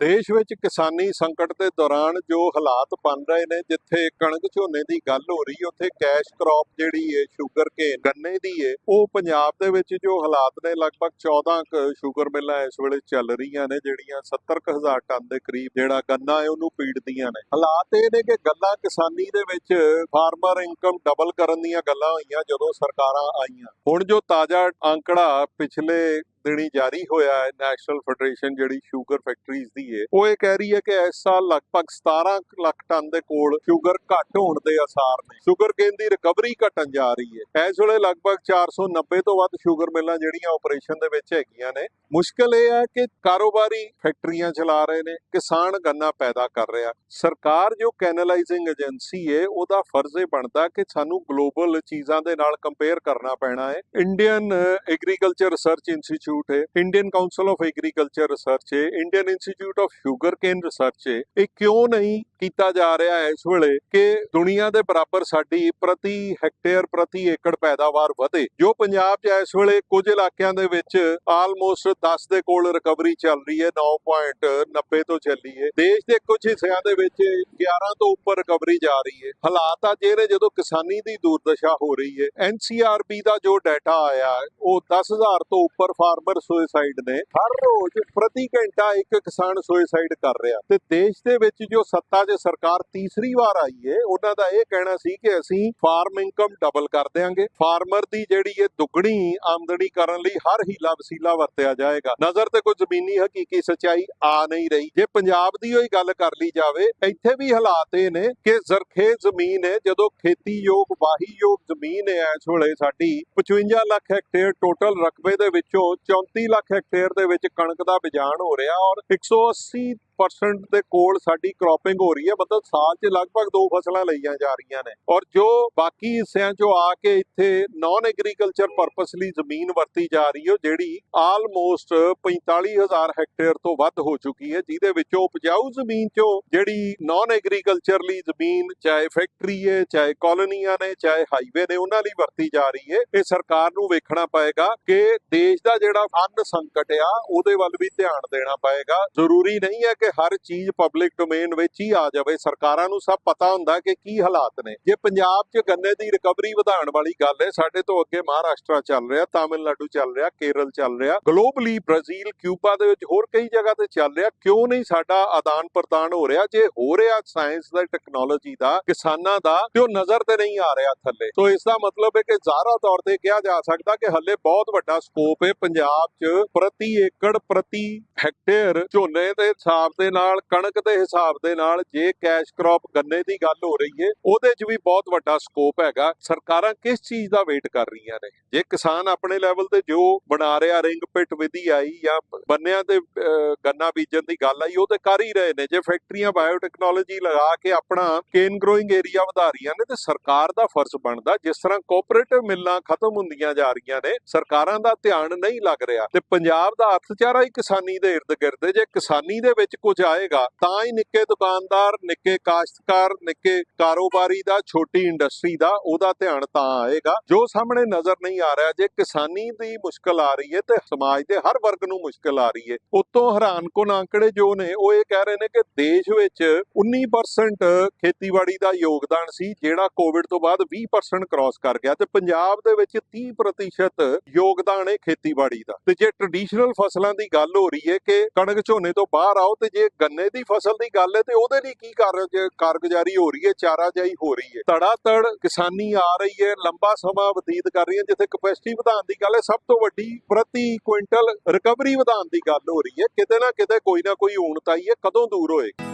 ਦੇਸ਼ ਵਿੱਚ ਕਿਸਾਨੀ ਸੰਕਟ ਦੇ ਦੌਰਾਨ ਜੋ ਹਾਲਾਤ ਬਣ ਰਹੇ ਨੇ, ਜਿੱਥੇ ਕਣਕ ਝੋਨੇ ਦੀ ਗੱਲ ਹੋ ਰਹੀ, ਉੱਥੇ ਕੈਸ਼ ਕ੍ਰੌਪ ਜਿਹੜੀ ਹੈ ਸ਼ੂਗਰ ਕੇਨ ਗੰਨੇ ਦੀ ਹੈ ਉਹ ਪੰਜਾਬ ਦੇ ਵਿੱਚ ਜੋ ਹਾਲਾਤ ਨੇ, ਲਗਭਗ 14 ਕੁ ਸ਼ੂਗਰ ਮਿੱਲਾਂ ਇਸ ਵੇਲੇ ਚੱਲ ਰਹੀਆਂ ਨੇ, ਜਿਹੜੀਆਂ 70 ਕੁ ਹਜ਼ਾਰ ਟਨ ਦੇ ਕਰੀਬ ਜਿਹੜਾ ਗੰਨਾ ਹੈ ਉਹਨੂੰ ਪੀੜਦੀਆਂ ਨੇ। ਹਾਲਾਤ ਇਹ ਨੇ ਕਿ ਗੱਲਾਂ ਕਿਸਾਨੀ ਦੇ ਵਿੱਚ ਫਾਰਮਰ ਇਨਕਮ ਡਬਲ ਕਰਨ ਦੀਆਂ ਗੱਲਾਂ ਹੋਈਆਂ ਜਦੋਂ ਸਰਕਾਰਾਂ ਆਈਆਂ। ਹੁਣ ਜੋ ਤਾਜ਼ਾ ਅੰਕੜਾ ਪਿਛਲੇ ਦਿਨੀ ਜਾਰੀ ਹੋਇਆ ਹੈ ਨੈਸ਼ਨਲ ਫੈਡਰੇਸ਼ਨ ਜਿਹੜੀ ਸ਼ੂਗਰ ਫੈਕਟਰੀਜ਼ ਦੀ ਹੈ ਉਹ ਇਹ ਕਹਿ ਰਹੀ ਹੈ ਕਿ ਇਸ ਸਾਲ ਲਗਭਗ 17 ਲੱਖ ਟਨ ਦੇ ਕੋਲ ਸ਼ੂਗਰ ਘੱਟ ਹੋਣ ਦੇ ਆਸਾਰ ਨੇ। ਸ਼ੂਗਰ ਕੇਨ ਦੀ ਰਿਕਵਰੀ ਘਟਣ ਜਾ ਰਹੀ ਹੈ ਇਸ ਵੇਲੇ ਲਗਭਗ 490 ਤੋਂ ਵੱਧ ਸ਼ੂਗਰ ਮਿੱਲਾਂ ਜਿਹੜੀਆਂ ਆਪਰੇਸ਼ਨ ਦੇ ਵਿੱਚ ਹੈਗੀਆਂ ਨੇ। ਮੁਸ਼ਕਲ ਇਹ ਹੈ ਕਿ ਕਾਰੋਬਾਰੀ ਫੈਕਟਰੀਆਂ ਚਲਾ ਰਹੇ ਨੇ, ਕਿਸਾਨ ਗੰਨਾ ਪੈਦਾ ਕਰ ਰਿਹਾ। ਸਰਕਾਰ ਜੋ ਕੈਨਲਾਈਜ਼ਿੰਗ ਏਜੰਸੀ ਹੈ ਉਹਦਾ ਫਰਜ਼ ਇਹ ਬਣਦਾ ਕਿ ਸਾਨੂੰ ਗਲੋਬਲ ਚੀਜ਼ਾਂ ਦੇ ਨਾਲ ਕੰਪੇਅਰ ਕਰਨਾ ਪੈਣਾ ਹੈ ਇੰਡੀਅਨ ਐਗਰੀਕਲਚਰ ਰਿਸਰਚ ਇੰਸਟੀਚਿਊਟ ਹੈ Indian council of agriculture research ਹੈ Indian institute of sugarcane research ਹੈ ਇਹ ਕਿਉਂ ਨਹੀਂ ਕੀਤਾ ਜਾ ਰਿਹਾ ਹੈ ਇਸ ਵੇਲੇ ਕਿ ਦੁਨੀਆ ਦੇ ਬਰਾਬਰ ਸਾਡੀ ਪ੍ਰਤੀ ਹੈਕਟੇਅਰ ਪ੍ਰਤੀ ਏਕੜ ਪੈਦਾਵਾਰ ਵਧੇ। ਜੋ ਪੰਜਾਬ 'ਚ ਇਸ ਵੇਲੇ ਕੁਝ ਇਲਾਕਿਆਂ ਦੇ ਵਿੱਚ ਆਲਮੋਸਟ 10 ਦੇ ਕੋਲ ਰਿਕਵਰੀ ਚੱਲ ਰਹੀ ਹੈ 9.90 ਤੋਂ ਚੱਲੀ ਹੈ। ਦੇਸ਼ ਦੇ ਕੁਝ ਹਿੱਸਿਆਂ ਦੇ ਵਿੱਚ 11 ਤੋਂ ਉੱਪਰ ਰਿਕਵਰੀ ਜਾ ਰਹੀ ਹੈ। ਹਾਲਾਤ ਆ ਜਿਹੜੇ ਜਦੋਂ ਕਿਸਾਨੀ ਦੀ ਦੁਰਦਸ਼ਾ ਹੋ ਰਹੀ ਹੈ ਐਨਸੀਆਰਬੀ ਦਾ ਜੋ ਡਾਟਾ ਆਇਆ ਹੈ, ਉਹ 10000 ਤੋਂ ਉੱਪਰ ਫਾਰਮਰ ਸੁਸਾਈਡ ਨੇ। ਹਰ ਰੋਜ਼ ਪ੍ਰਤੀ ਘੰਟਾ ਇੱਕ ਕਿਸਾਨ ਸੁਸਾਈਡ ਕਰ ਰਿਹਾ। ਤੇ ਦੇਸ਼ ਦੇ ਵਿੱਚ ਜੋ ਸੱਤਾ 'ਚ ਸਰਕਾਰ ਤੀਸਰੀ ਵਾਰ ਆਈ ਹੈ ਉਹਨਾਂ ਦਾ ਇਹ ਕਹਿਣਾ ਸੀ ਕਿ ਅਸੀਂ ਫਾਰਮ ਇਨਕਮ ਡਬਲ ਕਰ ਦੇਾਂਗੇ ਫਾਰਮਰ ਦੀ ਜਿਹੜੀ ਇਹ ਦੁੱਗਣੀ ਆਮਦਨੀ ਕਰਨ ਲਈ ਹਰ ਹੀਲਾ ਵਸੀਲਾ ਵਰਤਿਆ ਜਾਏਗਾ। ਨਜ਼ਰ ਤੇ ਕੋਈ ਜ਼ਮੀਨੀ ਹਕੀਕੀ ਸਚਾਈ ਆ ਨਹੀਂ ਰਹੀ। ਜੇ ਪੰਜਾਬ ਦੀ ਹੋਈ ਗੱਲ ਕਰ ਲਈ ਜਾਵੇ, ਇੱਥੇ ਵੀ ਹਾਲਾਤ ਇਹ ਨੇ ਕਿ ਜ਼ਰਖੇਜ਼ ਜ਼ਮੀਨ ਹੈ, ਜਦੋਂ ਖੇਤੀਯੋਗ, ਵਾਹੀਯੋਗ ਜ਼ਮੀਨ ਹੈ ਇਸ ਵੇਲੇ ਸਾਡੀ 55 ਲੱਖ ਹੈਕਟੇਅਰ ਟੋਟਲ ਰਕਬੇ ਦੇ ਵਿੱਚੋਂ 34 ਲੱਖ ਹੈਕਟੇਅਰ ਦੇ ਵਿੱਚ ਕਣਕ ਦਾ ਬਿਜਾਨ ਹੋ ਰਿਹਾ ਔਰ 180 ਪਰਸੈਂਟ ਦੇ ਕੋਲ ਸਾਡੀ ਕ੍ਰੌਪਿੰਗ ਹੋ ਰਹੀ ਹੈ। ਮਤਲਬ ਸਾਲ 'ਚ ਲਗਭਗ ਦੋ ਫਸਲਾਂ ਲਈਆਂ ਜਾ ਰਹੀਆਂ ਨੇ। ਔਰ ਜੋ ਬਾਕੀ ਹਿੱਸਿਆਂ 'ਚੋਂ ਆ ਕੇ ਇੱਥੇ ਨਾਨ ਐਗਰੀਕਲਚਰ ਪਰਪਸ ਲਈ ਜ਼ਮੀਨ ਵਰਤੀ ਜਾ ਰਹੀ ਹੈ ਜਿਹੜੀ ਆਲਮੋਸਟ 45000 ਹੈਕਟੇਅਰ ਤੋਂ ਵੱਧ ਹੋ ਚੁੱਕੀ ਹੈ, ਜਿਹਦੇ ਵਿੱਚੋਂ ਉਪਜਾਊ ਜ਼ਮੀਨ 'ਚੋਂ ਜਿਹੜੀ ਨਾਨ ਐਗਰੀਕਲਚਰ ਲਈ ਜ਼ਮੀਨ, ਚਾਹੇ ਫੈਕਟਰੀ ਹੈ, ਚਾਹੇ ਕਾਲੋਨੀਆਂ ਨੇ, ਚਾਹੇ ਹਾਈਵੇ ਨੇ, ਉਹਨਾਂ ਲਈ ਵਰਤੀ ਜਾ ਰਹੀ ਹੈ। ਇਹ ਸਰਕਾਰ ਨੂੰ ਵੇਖਣਾ ਪਏਗਾ ਕਿ ਦੇਸ਼ ਦਾ ਜਿਹੜਾ ਅੰਨ ਸੰਕਟ ਆ, ਉਹਦੇ ਵੱਲ ਵੀ ਧਿਆਨ ਦੇਣਾ ਪਏਗਾ। ਜ਼ਰੂਰੀ ਨਹੀਂ ਹੈ ਕਿ ਹਰ ਚੀਜ਼ ਪਬਲਿਕ ਡੋਮੇਨ ਵਿੱਚ ਹੀ ਆ ਜਾਵੇ, ਸਰਕਾਰਾਂ ਨੂੰ ਸਭ ਪਤਾ ਹੁੰਦਾ ਕਿ ਕੀ ਹਾਲਾਤ ਨੇ। ਜੇ ਪੰਜਾਬ 'ਚ ਗੰਨੇ ਦੀ ਰਿਕਵਰੀ ਵਧਾਉਣ ਵਾਲੀ ਗੱਲ ਹੈ, ਸਾਡੇ ਤੋਂ ਅੱਗੇ ਮਹਾਰਾਸ਼ਟਰ ਚੱਲ ਰਿਹਾ, ਤਾਮਿਲਨਾਡੂ ਚੱਲ ਰਿਹਾ, ਕੇਰਲ ਚੱਲ ਰਿਹਾ ਗਲੋਬਲੀ ਬ੍ਰਾਜ਼ੀਲ ਕਿਊਬਾ ਦੇ ਵਿੱਚ ਹੋਰ ਕਈ ਜਗ੍ਹਾ ਤੇ ਚੱਲ ਰਿਹਾ, ਕਿਉਂ ਨਹੀਂ ਸਾਡਾ ਆਦਾਨ ਪ੍ਰਦਾਨ ਹੋ ਰਿਹਾ? ਜੇ ਹੋ ਰਿਹਾ ਸਾਇੰਸ ਦਾ ਟੈਕਨੋਲੋਜੀ ਦਾ, ਕਿਸਾਨਾਂ ਦਾ, ਤੇ ਉਹ ਨਜ਼ਰ ਤੇ ਨਹੀਂ ਆ ਰਿਹਾ ਥੱਲੇ। ਸੋ ਇਸ ਦਾ ਮਤਲਬ ਹੈ ਕਿ ਜ਼ਾਹਰਾ ਤੌਰ ਤੇ ਕਿਹਾ ਜਾ ਸਕਦਾ ਕਿ ਹੱਲੇ ਬਹੁਤ ਵੱਡਾ ਸਕੋਪ ਹੈ ਪੰਜਾਬ 'ਚ ਪ੍ਰਤੀ ਏਕੜ, ਪ੍ਰਤੀ ਹੈਕਟੇਅਰ ਝੋਨੇ ਦੇ ਹਿਸਾਬ ਦੇ ਨਾਲ, ਕਣਕ ਦੇ ਹਿਸਾਬ ਦੇ ਨਾਲ ਜੇ ਕੈਸ਼ ਕ੍ਰੌਪ ਗੰਨੇ ਦੀ ਗੱਲ ਹੋ ਰਹੀ ਹੈ ਉਹਦੇ 'ਚ ਵੀ ਬਹੁਤ ਵੱਡਾ ਸਕੋਪ ਹੈਗਾ। ਸਰਕਾਰਾਂ ਕਿਸ ਚੀਜ਼ ਦਾ ਵੇਟ ਕਰ ਰਹੀਆਂ ਨੇ? ਜੇ ਕਿਸਾਨ ਆਪਣੇ ਲੈਵਲ ਤੇ ਜੋ ਬਣਾ ਰਿਹਾ ਰਿੰਗ ਪਿਟ ਵਿਧੀ ਆਈ ਜਾਂ ਬੰਨਿਆਂ ਤੇ ਗੰਨਾ ਬੀਜਣ ਦੀ ਗੱਲ ਆਈ ਉਹ ਤੇ ਕਰ ਹੀ ਰਹੇ ਨੇ। ਜੇ ਫੈਕਟਰੀਆਂ ਬਾਇਓਟੈਕਨੋਲੋਜੀ ਲਗਾ ਕੇ ਆਪਣਾ ਕੇਨ ਗਰੋਇੰਗ ਏਰੀਆ ਵਧਾ ਰਹੀਆਂ ਨੇ, ਤੇ ਸਰਕਾਰ ਦਾ ਫਰਜ਼ ਬਣਦਾ, ਜਿਸ ਤਰ੍ਹਾਂ ਕੋਆਪਰੇਟਿਵ ਮਿੱਲਾਂ ਖਤਮ ਹੁੰਦੀਆਂ ਜਾ ਰਹੀਆਂ ਨੇ, ਸਰਕਾਰਾਂ ਦਾ ਧਿਆਨ ਨਹੀਂ ਲੱਗ ਰਿਹਾ। ਤੇ ਪੰਜਾਬ ਦਾ ਅਰਥਚਾਰਾ ਹੀ ਕਿਸਾਨੀ ਦੇ ਇਰਦ ਗਿਰਦ ਜੇ ਕਿਸਾਨੀ ਦੇ ਵਿੱਚ ਕੁਝ ਆਏਗਾ, ਤਾਂ ਹੀ ਨਿੱਕੇ ਦੁਕਾਨਦਾਰ, ਨਿੱਕੇ ਕਾਸ਼ਤਕਾਰ, ਨਿੱਕੇ ਕਾਰੋਬਾਰੀ ਦਾ, ਛੋਟੀ ਇੰਡਸਟਰੀ ਦਾ ਉਹਦਾ ਧਿਆਨ ਤਾਂ ਆਏਗਾ। ਜੋ ਸਾਹਮਣੇ ਨਜ਼ਰ ਨਹੀਂ ਆ ਰਿਹਾ, ਜੇ ਕਿਸਾਨੀ ਦੀ ਮੁਸ਼ਕਲ ਆ ਰਹੀ ਹੈ ਤੇ ਸਮਾਜ ਦੇ ਹਰ ਵਰਗ ਨੂੰ ਮੁਸ਼ਕਲ ਆ ਰਹੀ ਹੈ। ਉਤੋਂ ਹੈਰਾਨਕੁਨ ਅੰਕੜੇ ਜੋ ਨੇ, ਉਹ ਇਹ ਕਹਿ ਰਹੇ ਨੇ ਕਿ ਦੇਸ਼ ਵਿੱਚ 19% ਖੇਤੀਬਾੜੀ ਦਾ ਯੋਗਦਾਨ ਸੀ, ਜਿਹੜਾ ਕੋਵਿਡ ਤੋਂ ਬਾਅਦ 20% ਕ੍ਰਾਸ ਕਰ ਗਿਆ ਤੇ ਪੰਜਾਬ ਦੇ ਵਿੱਚ 30% ਯੋਗਦਾਨ ਹੈ ਖੇਤੀਬਾੜੀ ਦਾ। ਤੇ ਜੇ ਟ੍ਰੈਡੀਸ਼ਨਲ ਫਸਲਾਂ ਦੀ ਗੱਲ ਹੋ ਰਹੀ ਹੈ ਕਿ ਕਣਕ ਝੋਨੇ ਤੋਂ ਬਾਹਰ ਆਓ ਤੇ ਜੇ ਗੰਨੇ ਦੀ ਫਸਲ ਦੀ ਗੱਲ ਹੈ ਤੇ ਉਹਦੇ ਲਈ ਕੀ ਕਾਰਜ ਕਾਰਗੁਜ਼ਾਰੀ ਹੋ ਰਹੀ ਹੈ, ਚਾਰਾਜਾਈ ਹੋ ਰਹੀ ਹੈ। ਤੜਾ ਤੜ ਕਿਸਾਨੀ ਆ ਰਹੀ ਹੈ, ਲੰਬਾ ਸਮਾਂ ਬਤੀਤ ਕਰ ਰਹੀ ਹੈ ਜਿੱਥੇ ਕਪੈਸਿਟੀ ਵਧਾਉਣ ਦੀ ਗੱਲ ਹੈ, ਸਭ ਤੋਂ ਵੱਡੀ ਪ੍ਰਤੀ ਕੁਇੰਟਲ ਰਿਕਵਰੀ ਵਧਾਉਣ ਦੀ ਗੱਲ ਹੋ ਰਹੀ ਹੈ। ਕਿਤੇ ਨਾ ਕਿਤੇ ਕੋਈ ਨਾ ਕੋਈ ਊਣਤਾਈ ਹੈ, ਕਦੋਂ ਦੂਰ ਹੋਏਗੀ?